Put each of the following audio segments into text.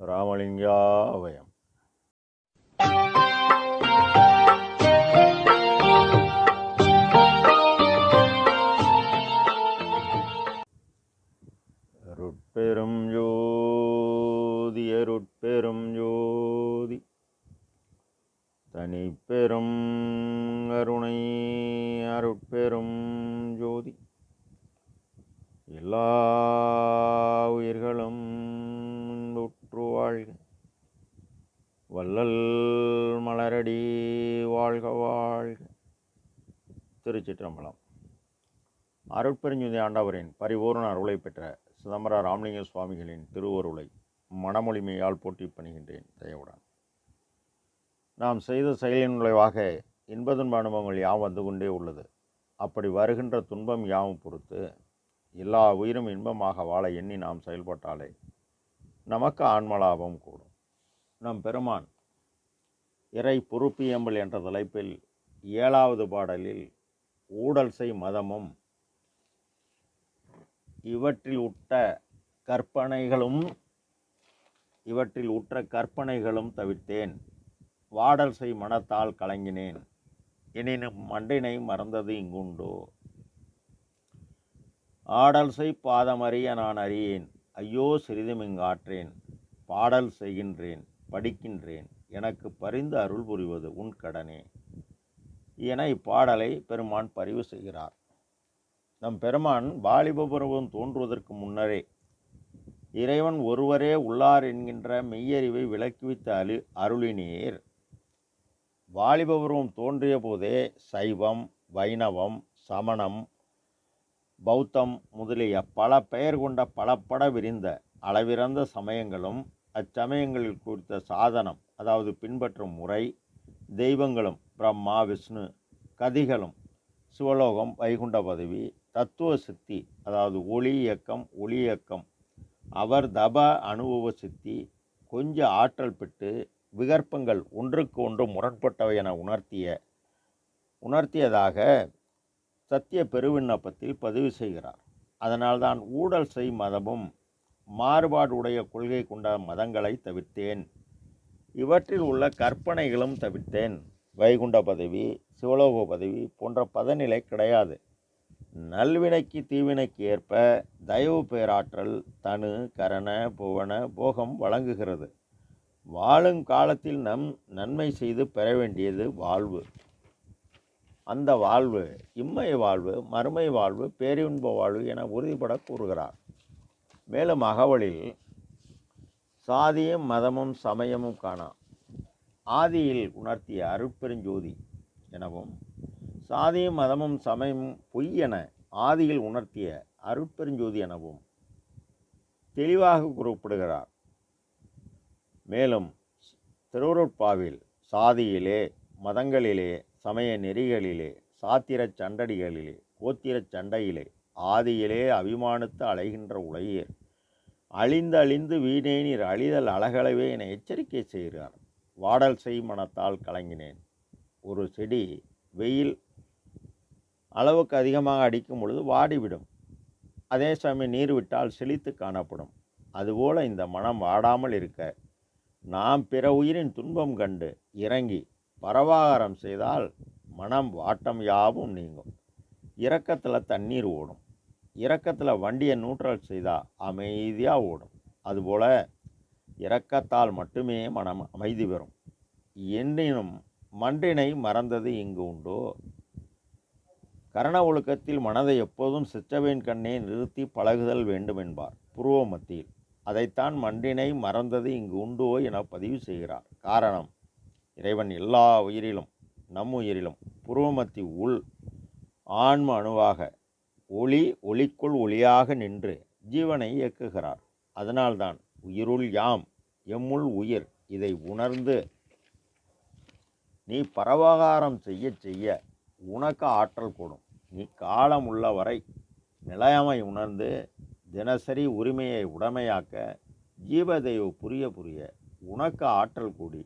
ராமலிங்காவயம் ருட்பெரும் ஜோதி அருட்பெரும் ஜோதி. தனிப்பெரும் வாழ்க வாழ்க திருச்சிற்றம்பலம். அருட்பெருஞ்சுதி ஆண்டவரின் பரிபூர்ண அருளை பெற்ற சிதம்பர ராமலிங்க சுவாமிகளின் திருவருளை மனமொழிமையால் போட்டி பணிகின்றேன் தயவுடன். நாம் செய்த செயலின் விளைவாக இன்ப துன்ப அனுபவங்கள் யாவும் வந்து கொண்டே உள்ளது. அப்படி வருகின்ற துன்பம் யாவும் பொறுத்து எல்லா உயிரும் இன்பமாக வாழ எண்ணி நாம் செயல்பட்டாலே நமக்கு ஆன்மலாபம் கூடும். நம் பெருமான் இறை பொறுப்பியம்பல் என்ற தலைப்பில் ஏழாவது பாடலில் ஊடல் செய் மதமும் இவற்றில் உட்ட கற்பனைகளும் இவற்றில் உற்ற கற்பனைகளும் தவிர்த்தேன். வாடல் செய் மனத்தால் கலங்கினேன். எனினும் மண்டினை மறந்தது இங்குண்டோ? ஆடல் செய் பாதமறிய நான் அறியேன். ஐயோ சிறிதும் இங்காற்றேன். பாடல் செய்கின்றேன். படிக்கின்றேன். எனக்கு பரிந்து அருள் புரிவது உன் கடனே. என இப்பாடலை பெருமான் பதிவு செய்கிறார். நம் பெருமான் வாலிப பருவம் தோன்றுவதற்கு முன்னரே இறைவன் ஒருவரே உள்ளார் என்கின்ற மெய்யறிவை விளக்குவித்த அழு அருளினீர். வாலிப பருவம் தோன்றிய போதே சைவம் வைணவம் சமணம் பௌத்தம் முதலிய பல பெயர் கொண்ட பலப்பட விரிந்த அளவிறந்த சமயங்களும் அச்சமயங்களில் குறித்த சாதனம் அதாவது பின்பற்றும் முறை தெய்வங்களும் பிரம்மா விஷ்ணு கதிகளும் சிவலோகம் வைகுண்ட பதவி தத்துவ சித்தி அதாவது ஒளி இயக்கம் ஒளி இயக்கம் அவர் தப அனுபவ சித்தி கொஞ்ச ஆற்றல் பெற்று விகற்பங்கள் ஒன்றுக்கு ஒன்று முரண்பட்டவை என உணர்த்திய உணர்த்தியதாக சத்திய பெருவிண்ணப்பத்தில் பதிவு செய்கிறார். அதனால்தான் ஊழல் செய் மதமும் மாறுபாடு உடைய கொள்கை கொண்ட மதங்களை தவிர்த்தேன். இவற்றில் உள்ள கற்பனைகளும் தவிர்த்தேன் வைகுண்ட பதவி சிவலோக பதவி போன்ற பதநிலை கிடையாது. நல்வினைக்கு தீவினைக்கு ஏற்ப தயவு பேராற்றல் தனு கரண புவன போகம் வழங்குகிறது. வாழும் காலத்தில் நம் நன்மை செய்து பெற வேண்டியது வாழ்வு. அந்த வாழ்வு இம்மை வாழ்வு மறுமை வாழ்வு பேரின்ப வாழ்வு என உறுதிபட கூறுகிறார். மேலும் அகவலில் சாதியும் மதமும் சமயமும் காணா ஆதியில் உணர்த்திய அருட்பெருஞ்சோதி எனவும் சாதியும் மதமும் சமயமும் பொய் என ஆதியில் உணர்த்திய அருட்பெருஞ்சோதி எனவும் தெளிவாக குறிப்பிடுகிறார். மேலும் திருவருட்பாவில் சாதியிலே மதங்களிலே சமய நெறிகளிலே சாத்திரச் சண்டடிகளிலே கோத்திரச் சண்டையிலே ஆதியிலே அபிமானித்து அலைகின்ற உலகியர் அழிந்து அழிந்து வீணேனீர் அழிதல் அழகளவே என எச்சரிக்கை செய்கிறார். வாடல் செய் மனத்தால் கலங்கினேன். ஒரு செடி வெயில் அளவுக்கு அதிகமாக அடிக்கும் பொழுது வாடிவிடும். அதே சமயம் நீர் விட்டால் செழித்து காணப்படும். அதுபோல் இந்த மனம் வாடாமல் இருக்க. நாம் பிற உயிரின் துன்பம் கண்டு இறங்கி பரவாகாரம் செய்தால் மனம் வாட்டம் யாவும் நீங்கும். இறக்கத்தில் தண்ணீர் ஓடும். இறக்கத்தில் வண்டியை நியூட்ரல் செய்தால் அமைதியாக ஓடும். அதுபோல் இறக்கத்தால் மட்டுமே மனம் அமைதி பெறும். எண்ணினும் மன்றினை மறந்தது இங்கு உண்டோ? கரண ஒழுக்கத்தில் மனதை எப்போதும் சிற்றவேன் கண்ணே நிறுத்தி பழகுதல் வேண்டும் என்பார். புருவ மத்தியில் அதைத்தான் மன்றினை மறந்தது இங்கு உண்டோ என பதிவு செய்கிறார். காரணம் இறைவன் எல்லா உயிரிலும் நம் உயிரிலும் புருவமத்தி உள் ஆன்ம அணுவாக ஒளி ஒளிக்குள் ஒளியாக நின்று ஜீவனை இயக்குகிறார். அதனால்தான் உயிருள் யாம் எம்முள் உயிர். இதை உணர்ந்து நீ பரவகாரம் செய்ய செய்ய உனக்கு ஆற்றல் கூடும். நீ காலம் உள்ளவரை நிலையாமை உணர்ந்து தினசரி உரிமையை உடைமையாக்க ஜீவதெய்வ புரிய புரிய உனக்கு ஆற்றல் கூடி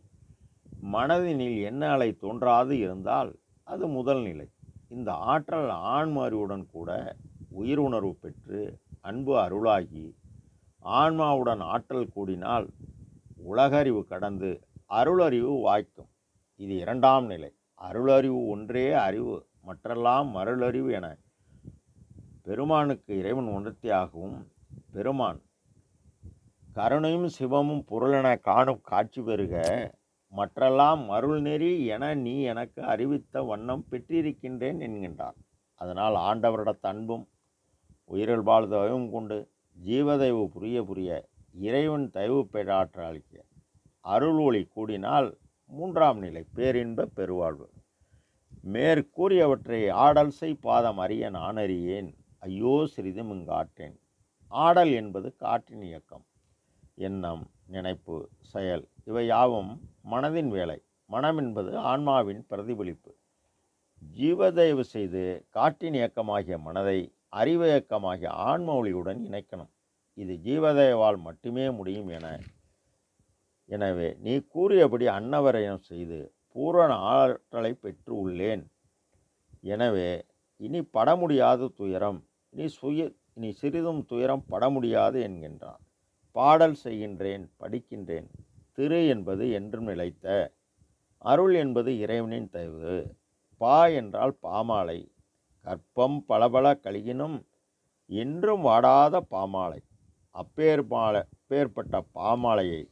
மனதினில் என்ன அலை தோன்றாது இருந்தால் அது முதல் நிலை. இந்த ஆற்றல் ஆண்மாரியுடன் கூட உயிர் உணர்வு பெற்று அன்பு அருளாகி ஆன்மாவுடன் ஆற்றல் கூடினால் உலகறிவு கடந்து அருளறிவு வாய்க்கும். இது இரண்டாம் நிலை. அருளறிவு ஒன்றே அறிவு மற்றெல்லாம் மருளறிவு என. பெருமானுக்கு இறைவன் உணர்த்தியாகவும் பெருமான் கருணையும் சிவமும் பொருளென காணும் காட்சி பெறுக. மற்றெல்லாம் அருள் நெறி என நீ எனக்கு அறிவித்த வண்ணம் பெற்றிருக்கின்றேன் என்கின்றார் அதனால் ஆண்டவரிடத்த அன்பும் உயிரில் வாழ் தயவும் கொண்டு ஜீவதயவு புரிய புரிய இறைவன் தயவு பெறாற்ற அளிக்க அருள் ஒளி கூடினால் மூன்றாம் நிலை பேரின்ப பெருவாழ்வு. மேற்கூறியவற்றை ஆடல் செய் பாதம் அறிய நான் அறியேன் ஐயோ சிறிதும் இங்காட்டேன் ஆடல் என்பது காற்றின் இயக்கம். எண்ணம் நினைப்பு செயல் இவை யாவும் மனதின் வேலை. மனம் என்பது ஆன்மாவின் பிரதிபலிப்பு. ஜீவதயவு செய்து காற்றின் இயக்கமாகிய மனதை அறிவு இயக்கமாகிய ஆன்ம ஒளியுடன் இணைக்கணும். இது ஜீவதயவால் மட்டுமே முடியும் என. எனவே நீ கூறியபடி அன்னவரையம் செய்து பூரண ஆற்றலை பெற்று உள்ளேன். எனவே இனி பட முடியாத துயரம் இனி சுய இனி சிறிதும் துயரம் பட முடியாது என்கின்றான். பாடல் செய்கின்றேன் படிக்கின்றேன். திரு என்பது என்றும் நிலைத்த அருள் என்பது இறைவனின் தயவு. பா என்றால் பாமாலை. கற்பம் பளபள கழுகினும் என்றும் வாடாத பாமாலை. அப்பேர் மாலை அப்பேற்பட்ட பாமாலையை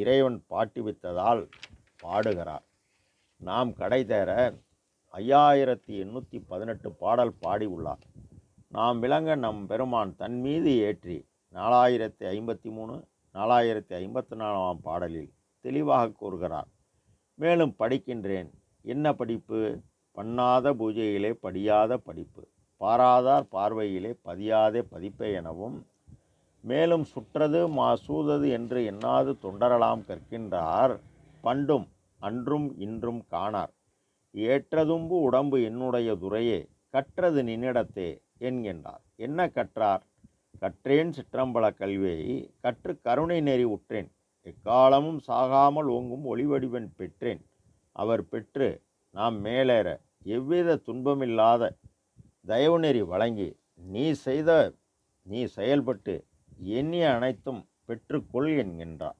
இறைவன் பாட்டிவித்ததால் பாடுகிறார். நாம் கடை தேர ஐயாயிரத்தி எண்ணூற்றி பதினெட்டு பாடல் பாடி உள்ளார் நாம் விளங்க நம் பெருமான் தன் மீது ஏற்றி நாலாயிரத்தி ஐம்பத்தி மூணு நாலாயிரத்தி ஐம்பத்தி நாலாம் பாடலில் தெளிவாக கூறுகிறார். மேலும் படிக்கின்றேன். என்ன படிப்பு? பண்ணாத பூஜையிலே படியாத படிப்பு. பாராதார் பார்வையிலே பதியாதே பதிப்பே எனவும் மேலும் சுற்றது மா சூதது என்று எண்ணாது தொண்டரலாம் கற்கின்றார். பண்டும் அன்றும் இன்றும் காணார். ஏற்றதும்பு உடம்பு என்னுடைய துறையே. கற்றது நின்னிடத்தே என்கின்றார். என்ன கற்றார்? கற்றேன் சிற்றம்பல கல்வியை கற்று கருணை நெறி உற்றேன். எக்காலமும் சாகாமல் ஓங்கும் ஒளிவடிவன் பெற்றேன். அவர் பெற்று நாம் மேலேற எவ்வித துன்பமில்லாத தயவு நெறி வழங்கி நீ செய்த நீ செயல்பட்டு எண்ணிய அனைத்தும் பெற்றுக்கொள் என்கின்றார்.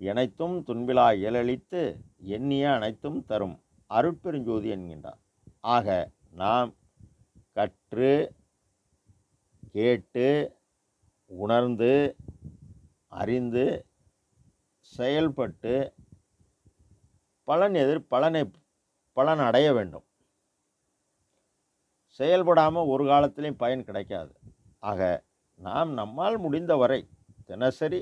இணைத்தும் துன்பிலா இயலளித்து எண்ணிய அனைத்தும் தரும் அருட்பெருஞ்சோதி என்கின்றார். ஆக நாம் கற்று கேட்டு உணர்ந்து அறிந்து செயல்பட்டு பலன் எதிர் பலனை பலன் அடைய வேண்டும். செயல்படாமல் ஒரு காலத்திலையும் பயன் கிடைக்காது. ஆக நாம் நம்மால் முடிந்தவரை தினசரி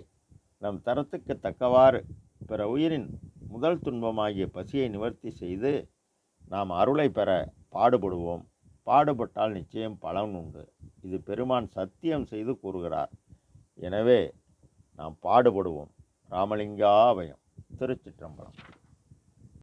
நம் தரத்துக்கு தக்கவாறு பிற உயிரின் முதல் துன்பமாகிய பசியை நிவர்த்தி செய்து நாம் அருளை பெற பாடுபடுவோம். பாடுபட்டால் நிச்சயம் பலன் உண்டு. இது பெருமான் சத்தியம் செய்து கூறுகிறார். எனவே நாம் பாடுபடுவோம். ராமலிங்காபயம் திருச்சிற்றம்பலம்.